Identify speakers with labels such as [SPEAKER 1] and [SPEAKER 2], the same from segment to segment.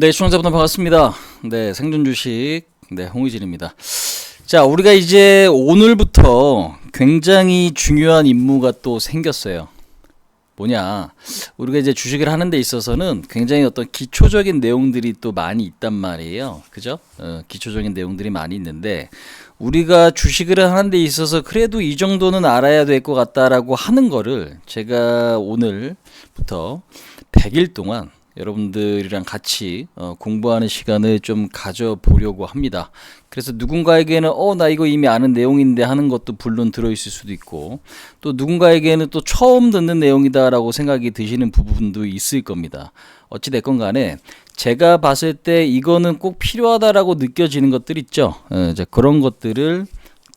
[SPEAKER 1] 네, 시청자분들 반갑습니다. 네, 생존 주식, 네, 홍의진입니다. 자, 우리가 이제 오늘부터 굉장히 중요한 임무가 또 생겼어요. 뭐냐, 우리가 이제 주식을 하는 데 있어서는 굉장히 어떤 기초적인 내용들이 또 많이 있단 말이에요. 그죠? 어, 기초적인 내용들이 많이 있는데, 우리가 주식을 하는 데 있어서 그래도 이 정도는 알아야 될 것 같다라고 하는 거를 제가 오늘부터 100일 동안 여러분들이랑 같이 어, 공부하는 시간을 좀 가져보려고 합니다. 그래서 누군가에게는 어 나 이거 이미 아는 내용인데 하는 것도 물론 들어있을 수도 있고 또 누군가에게는 또 처음 듣는 내용이다라고 생각이 드시는 부분도 있을 겁니다. 어찌 됐건 간에 제가 봤을 때 이거는 꼭 필요하다라고 느껴지는 것들 있죠. 어, 이제 그런 것들을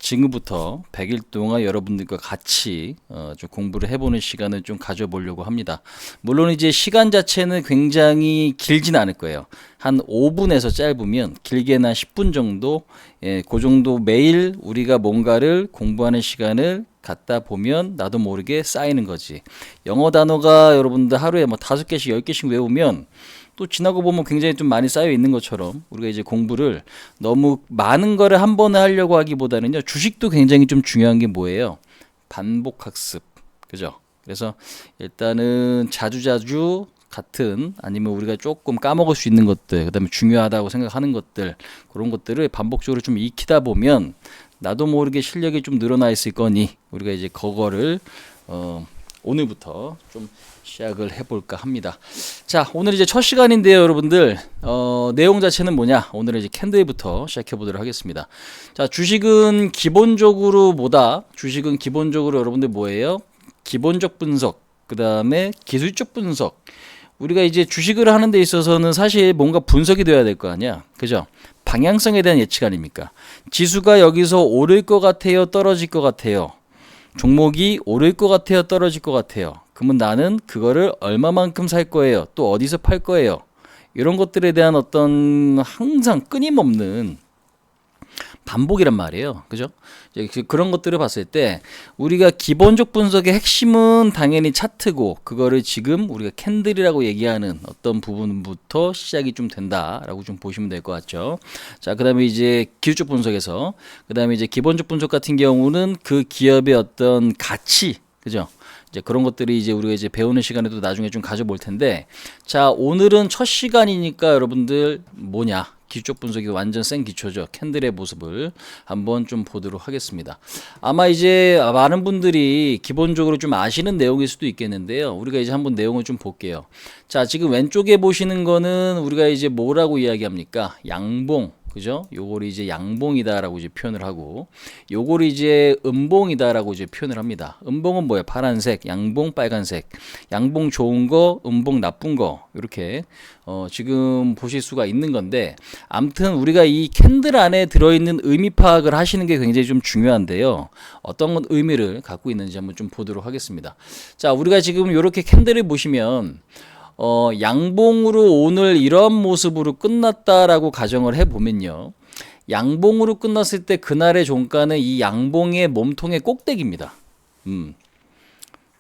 [SPEAKER 1] 지금부터 100일 동안 여러분들과 같이 어, 좀 공부를 해보는 시간을 좀 가져보려고 합니다. 물론 이제 시간 자체는 굉장히 길진 않을 거예요. 한 5분에서 짧으면 길게는 한 10분 정도, 예, 그 정도 매일 우리가 뭔가를 공부하는 시간을 갖다 보면 나도 모르게 쌓이는 거지. 영어 단어가 여러분들 하루에 뭐 다섯 개씩 열 개씩 외우면 또 지나고 보면 굉장히 좀 많이 쌓여 있는 것처럼 우리가 이제 공부를 너무 많은 거를 한 번에 하려고 하기보다는요 주식도 굉장히 좀 중요한 게 뭐예요? 반복 학습. 그죠? 그래서 일단은 자주자주 같은 아니면 우리가 조금 까먹을 수 있는 것들 그다음에 중요하다고 생각하는 것들 그런 것들을 반복적으로 좀 익히다 보면 나도 모르게 실력이 좀 늘어나 있을 거니 우리가 이제 그거를 어 오늘부터 좀 시작을 해볼까 합니다. 자, 오늘 이제 첫 시간인데요, 여러분들. 어, 내용 자체는 뭐냐? 오늘은 이제 캔들부터 시작해 보도록 하겠습니다. 자, 주식은 기본적으로 뭐다? 주식은 기본적으로 여러분들 뭐예요? 기본적 분석, 그 다음에 기술적 분석. 우리가 이제 주식을 하는 데 있어서는 사실 뭔가 분석이 돼야 될 거 아니야. 그죠? 방향성에 대한 예측 아닙니까? 지수가 여기서 오를 것 같아요, 떨어질 것 같아요. 종목이 오를 것 같아요, 떨어질 것 같아요. 그러면 나는 그거를 얼마만큼 살 거예요, 또 어디서 팔 거예요. 이런 것들에 대한 어떤 항상 끊임없는 반복이란 말이에요. 그죠? 그, 그런 것들을 봤을 때 우리가 기본적 분석의 핵심은 당연히 차트고 그거를 지금 우리가 캔들이라고 얘기하는 어떤 부분부터 시작이 좀 된다라고 좀 보시면 될 것 같죠. 자, 그다음에 이제 기술적 분석에서 그다음에 이제 기본적 분석 같은 경우는 그 기업의 어떤 가치, 그죠? 이제 그런 것들이 이제 우리가 이제 배우는 시간에도 나중에 좀 가져볼 텐데 자 오늘은 첫 시간이니까 여러분들 뭐냐 기초 분석이 완전 센 기초죠. 캔들의 모습을 한번 좀 보도록 하겠습니다. 아마 이제 많은 분들이 기본적으로 좀 아시는 내용일 수도 있겠는데요. 우리가 이제 한번 내용을 좀 볼게요. 자, 지금 왼쪽에 보시는 거는 우리가 이제 뭐라고 이야기합니까? 양봉. 그죠? 요걸 이제 양봉이다라고 이제 표현을 하고 요걸 이제 음봉이다라고 이제 표현을 합니다. 음봉은 뭐예요? 파란색, 양봉 빨간색. 양봉 좋은 거, 음봉 나쁜 거. 이렇게 어 지금 보실 수가 있는 건데 암튼 우리가 이 캔들 안에 들어 있는 의미 파악을 하시는 게 굉장히 좀 중요한데요. 어떤 의미를 갖고 있는지 한번 좀 보도록 하겠습니다. 자, 우리가 지금 이렇게 캔들을 보시면 어, 양봉으로 오늘 이런 모습으로 끝났다라고 가정을 해보면요. 양봉으로 끝났을 때 그날의 종가는 이 양봉의 몸통의 꼭대기입니다. 음.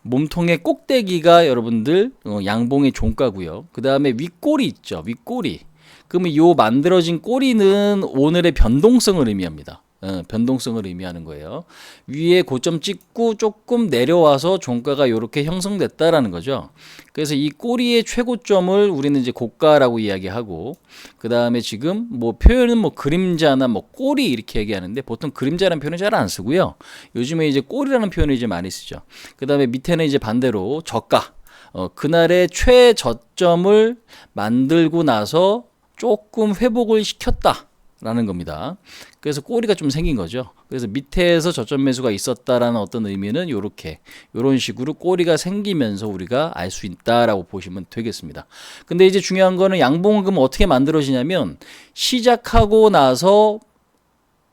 [SPEAKER 1] 몸통의 꼭대기가 여러분들 어, 양봉의 종가고요. 그 다음에 윗꼬리 있죠. 윗꼬리. 그러면 요 만들어진 꼬리는 오늘의 변동성을 의미합니다. 어, 변동성을 의미하는 거예요. 위에 고점 찍고 조금 내려와서 종가가 이렇게 형성됐다라는 거죠. 그래서 이 꼬리의 최고점을 우리는 이제 고가라고 이야기하고 그 다음에 지금 뭐 표현은 뭐 그림자나 뭐 꼬리 이렇게 얘기하는데 보통 그림자라는 표현을 잘 안 쓰고요. 요즘에 이제 꼬리라는 표현을 이제 많이 쓰죠. 그 다음에 밑에는 이제 반대로 저가. 어, 그날의 최저점을 만들고 나서 조금 회복을 시켰다. 라는 겁니다. 그래서 꼬리가 좀 생긴 거죠. 그래서 밑에서 저점 매수가 있었다라는 어떤 의미는 이렇게 이런 식으로 꼬리가 생기면서 우리가 알 수 있다라고 보시면 되겠습니다. 근데 이제 중요한 거는 그럼 어떻게 만들어지냐면 시작하고 나서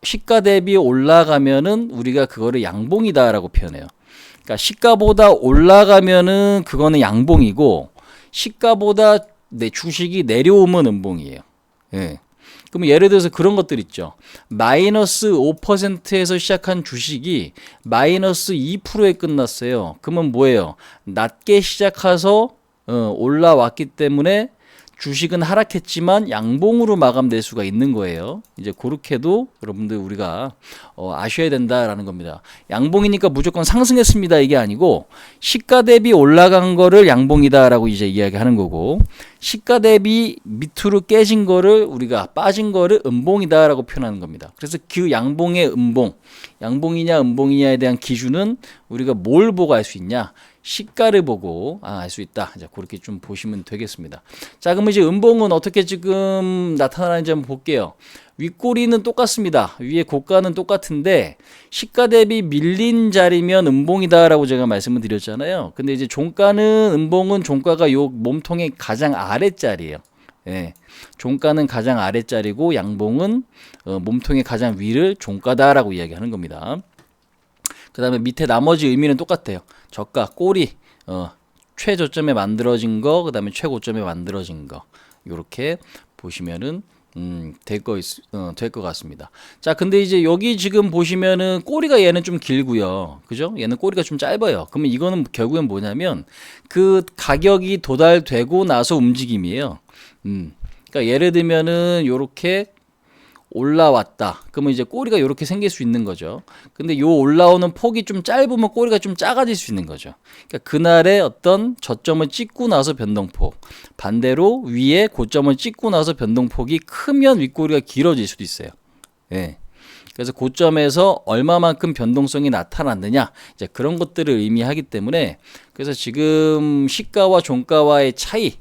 [SPEAKER 1] 시가 대비 올라가면은 우리가 그거를 양봉이다라고 표현해요. 그러니까 시가보다 올라가면은 그거는 양봉이고 시가보다 내 주식이 내려오면 음봉이에요. 예. 그럼 예를 들어서 그런 것들 있죠. 마이너스 5%에서 시작한 주식이 마이너스 2%에 끝났어요. 그러면 뭐예요? 낮게 시작해서 어, 올라왔기 때문에 주식은 하락했지만 양봉으로 마감될 수가 있는 거예요. 이제 그렇게도 여러분들 우리가 어, 아셔야 된다라는 겁니다. 양봉이니까 무조건 상승했습니다 이게 아니고 시가 대비 올라간 거를 양봉이다라고 이제 이야기하는 거고 시가 대비 밑으로 깨진 거를 우리가 빠진 거를 음봉이다라고 표현하는 겁니다. 그래서 그 양봉의 음봉, 양봉이냐 음봉이냐에 대한 기준은 우리가 뭘 보고 알 수 있냐? 시가를 보고 아, 알 수 있다. 자, 그렇게 좀 보시면 되겠습니다. 자, 그러면 이제 음봉은 어떻게 지금 나타나는지 한번 볼게요. 윗꼬리는 똑같습니다. 위에 고가는 똑같은데 시가 대비 밀린 자리면 음봉이다라고 제가 말씀을 드렸잖아요. 근데 이제 종가는 음봉은 종가가 요 몸통의 가장 아랫자리예요. 예. 종가는 가장 아랫자리고 양봉은 어, 몸통의 가장 위를 종가다라고 이야기하는 겁니다. 그 다음에 밑에 나머지 의미는 똑같아요. 저가, 꼬리, 어, 최저점에 만들어진 거, 그 다음에 최고점에 만들어진 거. 요렇게 보시면은 음, 될거 어, 될것 같습니다. 자, 근데 이제 여기 지금 보시면은 꼬리가 얘는 좀 길고요. 그죠? 얘는 꼬리가 좀 짧아요. 그러면 이거는 결국엔 뭐냐면 그 가격이 도달되고 나서 움직임이에요. 음. 그러니까 예를 들면은 요렇게 올라왔다. 그러면 이제 꼬리가 이렇게 생길 수 있는 거죠. 근데 요 올라오는 폭이 좀 짧으면 꼬리가 좀 작아질 수 있는 거죠. 그러니까 그날의 어떤 저점을 찍고 나서 변동폭. 반대로 위에 고점을 찍고 나서 변동폭이 크면 윗꼬리가 길어질 수도 있어요. 예. 그래서 고점에서 얼마만큼 변동성이 나타났느냐 이제 그런 것들을 의미하기 때문에 그래서 지금 시가와 종가와의 차이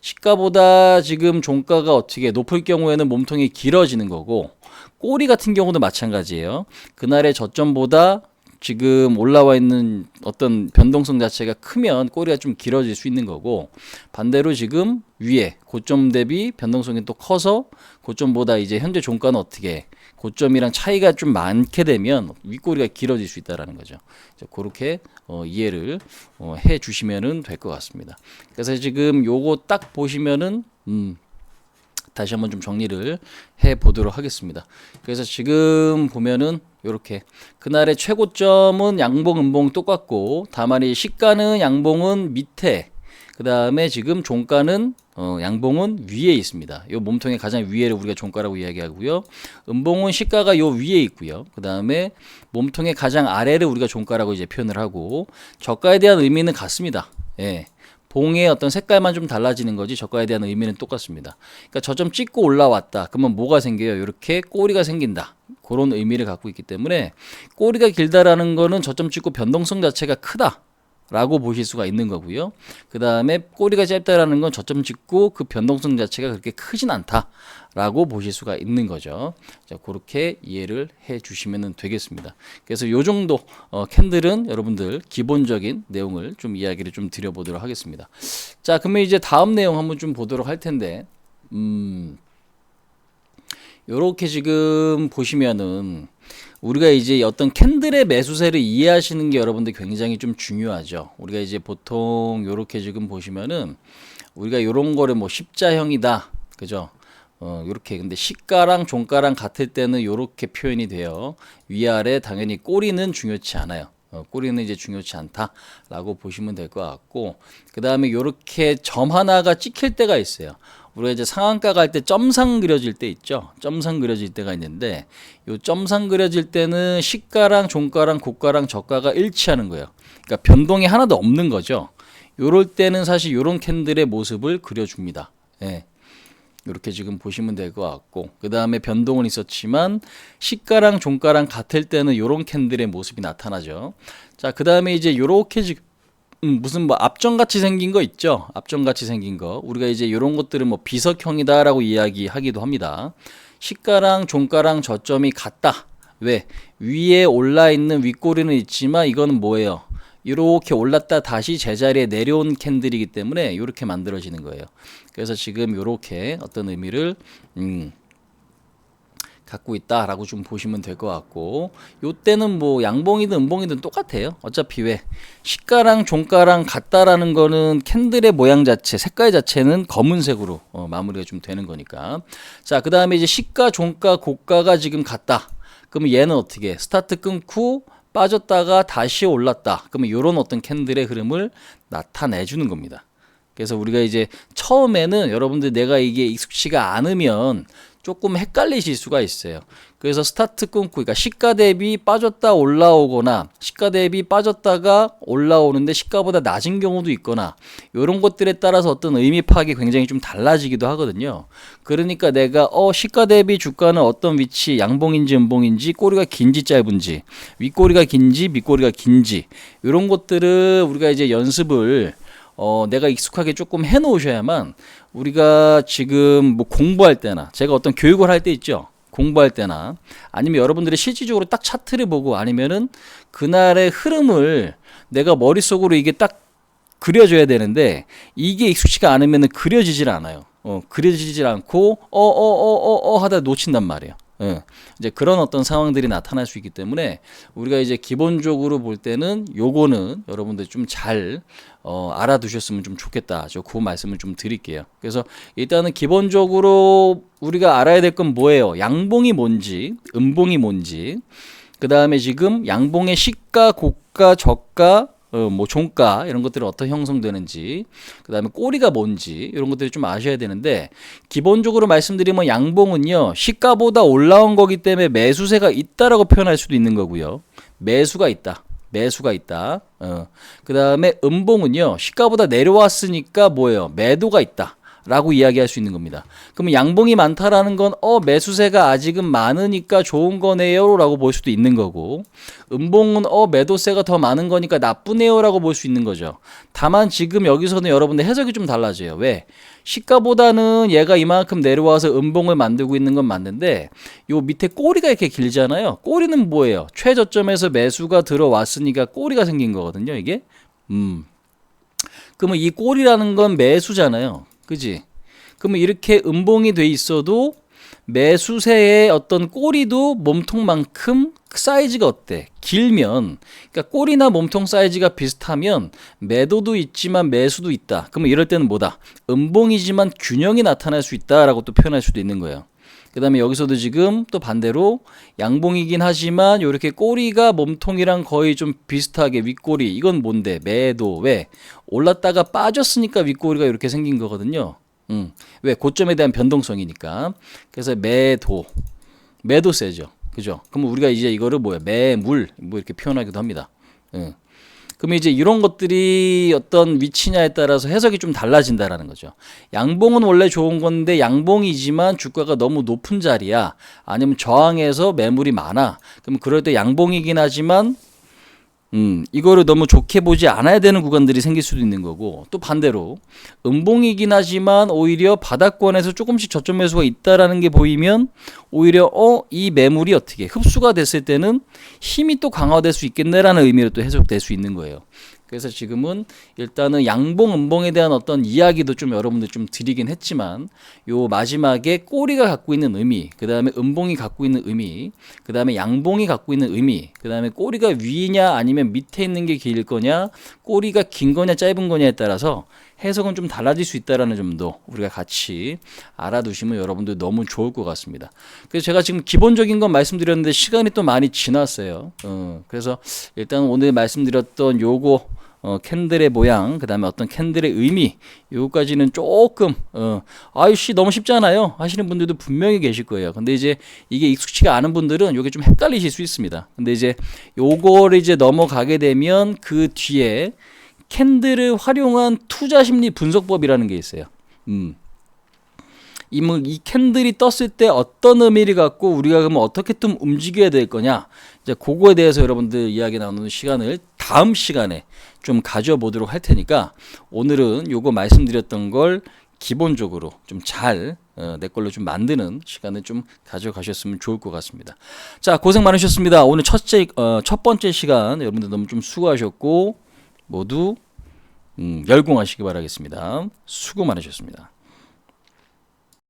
[SPEAKER 1] 시가보다 지금 종가가 어떻게 높을 경우에는 몸통이 길어지는 거고 꼬리 같은 경우도 마찬가지예요. 그날의 저점보다 지금 올라와 있는 어떤 변동성 자체가 크면 꼬리가 좀 길어질 수 있는 거고 반대로 지금 위에 고점 대비 변동성이 또 커서 고점보다 이제 현재 종가는 어떻게 고점이랑 차이가 좀 많게 되면 윗꼬리가 길어질 수 있다라는 거죠. 그렇게 어, 이해를 어, 해 주시면은 될 것 같습니다. 그래서 지금 요거 딱 보시면은 음, 다시 한번 좀 정리를 해 보도록 하겠습니다. 그래서 지금 보면은 이렇게 그날의 최고점은 양봉 음봉 똑같고 다만 이 시가는 양봉은 밑에 그 다음에 지금 종가는 어, 양봉은 위에 있습니다. 이 몸통의 가장 위에를 우리가 종가라고 이야기하고요. 음봉은 시가가 요 위에 있고요. 그 다음에 몸통의 가장 아래를 우리가 종가라고 이제 표현을 하고 저가에 대한 의미는 같습니다. 예. 봉의 어떤 색깔만 좀 달라지는 거지 저가에 대한 의미는 똑같습니다. 그러니까 저점 찍고 올라왔다. 그러면 뭐가 생겨요? 이렇게 꼬리가 생긴다. 그런 의미를 갖고 있기 때문에 꼬리가 길다라는 거는 저점 찍고 변동성 자체가 크다. 라고 보실 수가 있는 거고요. 그 다음에 꼬리가 짧다라는 건 저점 찍고 그 변동성 자체가 그렇게 크진 않다라고 보실 수가 있는 거죠. 자, 그렇게 이해를 해 주시면 되겠습니다. 그래서 요 정도 어, 캔들은 여러분들 기본적인 내용을 좀 이야기를 좀 드려보도록 하겠습니다. 자, 그러면 이제 다음 내용 한번 좀 보도록 할 텐데, 음, 요렇게 지금 보시면은 우리가 이제 어떤 캔들의 매수세를 이해하시는 게 여러분들 굉장히 좀 중요하죠. 우리가 이제 보통 요렇게 지금 보시면은 우리가 요런 거를 뭐 십자형이다. 그죠? 어, 요렇게. 근데 시가랑 종가랑 같을 때는 요렇게 표현이 돼요. 위아래 당연히 꼬리는 중요치 않아요. 어, 꼬리는 이제 중요치 않다라고 보시면 될 것 같고 그 다음에 요렇게 점 하나가 찍힐 때가 있어요. 우리가 이제 상한가 갈 때 점상 그려질 때 있죠. 점상 그려질 때가 있는데 요 점상 그려질 때는 시가랑 종가랑 고가랑 저가가 일치하는 거예요. 그러니까 변동이 하나도 없는 거죠. 요럴 때는 사실 요런 캔들의 모습을 그려줍니다. 예. 이렇게 지금 보시면 될 것 같고 그 다음에 변동은 있었지만 시가랑 종가랑 같을 때는 요런 캔들의 모습이 나타나죠. 자, 그 다음에 이제 요렇게 지금 음, 무슨 뭐 앞전같이 생긴 거 있죠? 앞전같이 생긴 거. 우리가 이제 이런 것들은 뭐 비석형이다라고 이야기하기도 합니다. 시가랑 종가랑 저점이 같다. 왜? 위에 올라 있는 윗꼬리는 있지만 이거는 뭐예요? 이렇게 올랐다 다시 제자리에 내려온 캔들이기 때문에 이렇게 만들어지는 거예요. 그래서 지금 이렇게 어떤 의미를 음, 갖고 있다라고 좀 보시면 될 것 같고 요때는 뭐 양봉이든 음봉이든 똑같아요. 어차피 왜? 시가랑 종가랑 같다라는 거는 캔들의 모양 자체 색깔 자체는 검은색으로 어, 마무리가 좀 되는 거니까. 자 그 다음에 이제 시가 종가 고가가 지금 같다. 그러면 얘는 어떻게? 스타트 끊고 빠졌다가 다시 올랐다. 그러면 요런 어떤 캔들의 흐름을 나타내 주는 겁니다. 그래서 우리가 이제 처음에는 여러분들 내가 이게 익숙치가 않으면 조금 헷갈리실 수가 있어요. 그래서 스타트 끊고, 그러니까 시가 대비 빠졌다 올라오거나 시가 대비 빠졌다가 올라오는데 시가보다 낮은 경우도 있거나 이런 것들에 따라서 어떤 의미 파악이 굉장히 좀 달라지기도 하거든요. 그러니까 내가 어 시가 대비 주가는 어떤 위치 양봉인지 음봉인지 꼬리가 긴지 짧은지 윗꼬리가 긴지 밑꼬리가 긴지 이런 것들을 우리가 이제 연습을 어, 내가 익숙하게 조금 해 놓으셔야만 우리가 지금 뭐 공부할 때나 제가 어떤 교육을 할 때 있죠. 공부할 때나 아니면 여러분들이 실질적으로 딱 차트를 보고 아니면은 그날의 흐름을 내가 머릿속으로 이게 딱 그려줘야 되는데 이게 익숙치가 않으면 그려지질 않아요. 어, 그려지질 않고 어어어어어 하다 놓친단 말이에요. 예. 이제 그런 어떤 상황들이 나타날 수 있기 때문에 우리가 이제 기본적으로 볼 때는 요거는 여러분들 좀 잘 어, 알아두셨으면 좀 좋겠다. 저 그 말씀을 좀 드릴게요. 그래서 일단은 기본적으로 우리가 알아야 될 건 뭐예요? 양봉이 뭔지, 음봉이 뭔지, 그 다음에 지금 양봉의 시가, 고가, 저가, 어, 뭐 종가 이런 것들이 어떤 형성되는지 그다음에 꼬리가 뭔지 이런 것들이 좀 아셔야 되는데 기본적으로 말씀드리면 양봉은요 시가보다 올라온 거기 때문에 매수세가 있다라고 표현할 수도 있는 거고요. 매수가 있다 매수가 있다. 어. 그다음에 음봉은요 시가보다 내려왔으니까 뭐예요? 매도가 있다 라고 이야기할 수 있는 겁니다. 그러면 양봉이 많다라는 건, 어, 매수세가 아직은 많으니까 좋은 거네요. 라고 볼 수도 있는 거고, 음봉은, 어, 매도세가 더 많은 거니까 나쁘네요. 라고 볼 수 있는 거죠. 다만 지금 여기서는 여러분들 해석이 좀 달라져요. 왜? 시가보다는 얘가 이만큼 내려와서 음봉을 만들고 있는 건 맞는데, 요 밑에 꼬리가 이렇게 길잖아요. 꼬리는 뭐예요? 최저점에서 매수가 들어왔으니까 꼬리가 생긴 거거든요. 이게. 음. 그러면 이 꼬리라는 건 매수잖아요. 그지? 그러면 이렇게 음봉이 돼 있어도 매수세의 어떤 꼬리도 몸통만큼 사이즈가 어때? 길면 그러니까 꼬리나 몸통 사이즈가 비슷하면 매도도 있지만 매수도 있다. 그러면 이럴 때는 뭐다? 음봉이지만 균형이 나타날 수 있다라고 또 표현할 수도 있는 거예요. 그 다음에 여기서도 지금 또 반대로 양봉이긴 하지만 이렇게 꼬리가 몸통이랑 거의 좀 비슷하게 윗꼬리 이건 뭔데 매도 왜 올랐다가 빠졌으니까 윗꼬리가 이렇게 생긴 거거든요 음. 왜 고점에 대한 변동성이니까 그래서 매도 매도 세죠 그죠 그럼 우리가 이제 이거를 뭐야 매물 뭐 이렇게 표현하기도 합니다 음. 그러면 이제 이런 것들이 어떤 위치냐에 따라서 해석이 좀 달라진다라는 거죠. 양봉은 원래 좋은 건데 양봉이지만 주가가 너무 높은 자리야. 아니면 저항에서 매물이 많아. 그럼 그럴 때 양봉이긴 하지만 음, 이거를 너무 좋게 보지 않아야 되는 구간들이 생길 수도 있는 거고 또 반대로 음봉이긴 하지만 오히려 바닥권에서 조금씩 저점 매수가 있다라는 게 보이면 오히려 어 이 매물이 어떻게 흡수가 됐을 때는 힘이 또 강화될 수 있겠네라는 의미로 또 해석될 수 있는 거예요. 그래서 지금은 일단은 양봉 음봉에 대한 어떤 이야기도 좀 여러분들 좀 드리긴 했지만 요 마지막에 꼬리가 갖고 있는 의미, 그 다음에 음봉이 갖고 있는 의미, 그 다음에 양봉이 갖고 있는 의미, 그 다음에 꼬리가 위냐 아니면 밑에 있는 게 길 거냐, 꼬리가 긴 거냐 짧은 거냐에 따라서 해석은 좀 달라질 수 있다라는 점도 우리가 같이 알아두시면 여러분들 너무 좋을 것 같습니다. 그래서 제가 지금 기본적인 건 말씀드렸는데 시간이 또 많이 지났어요. 어, 그래서 일단 오늘 말씀드렸던 요거 어, 캔들의 모양, 그 다음에 어떤 캔들의 의미, 요거까지는 조금, 어, 아유씨, 너무 쉽잖아요. 하시는 분들도 분명히 계실 거예요. 근데 이제 이게 익숙치가 않은 분들은 요게 좀 헷갈리실 수 있습니다. 근데 이제 요거를 이제 넘어가게 되면 그 뒤에 캔들을 활용한 투자 심리 분석법이라는 게 있어요. 음. 이, 뭐, 이 캔들이 떴을 때 어떤 의미를 갖고 우리가 그러면 어떻게 좀 움직여야 될 거냐. 이제 그거에 대해서 여러분들 이야기 나누는 시간을 다음 시간에 좀 가져보도록 할 테니까 오늘은 요거 말씀드렸던 걸 기본적으로 좀잘 어, 내 걸로 좀 만드는 시간을 좀 가져가셨으면 좋을 것 같습니다. 자 고생 많으셨습니다. 오늘 첫째 어, 첫 번째 시간 여러분들 너무 좀 수고하셨고 모두 음, 열공하시기 바라겠습니다. 수고 많으셨습니다.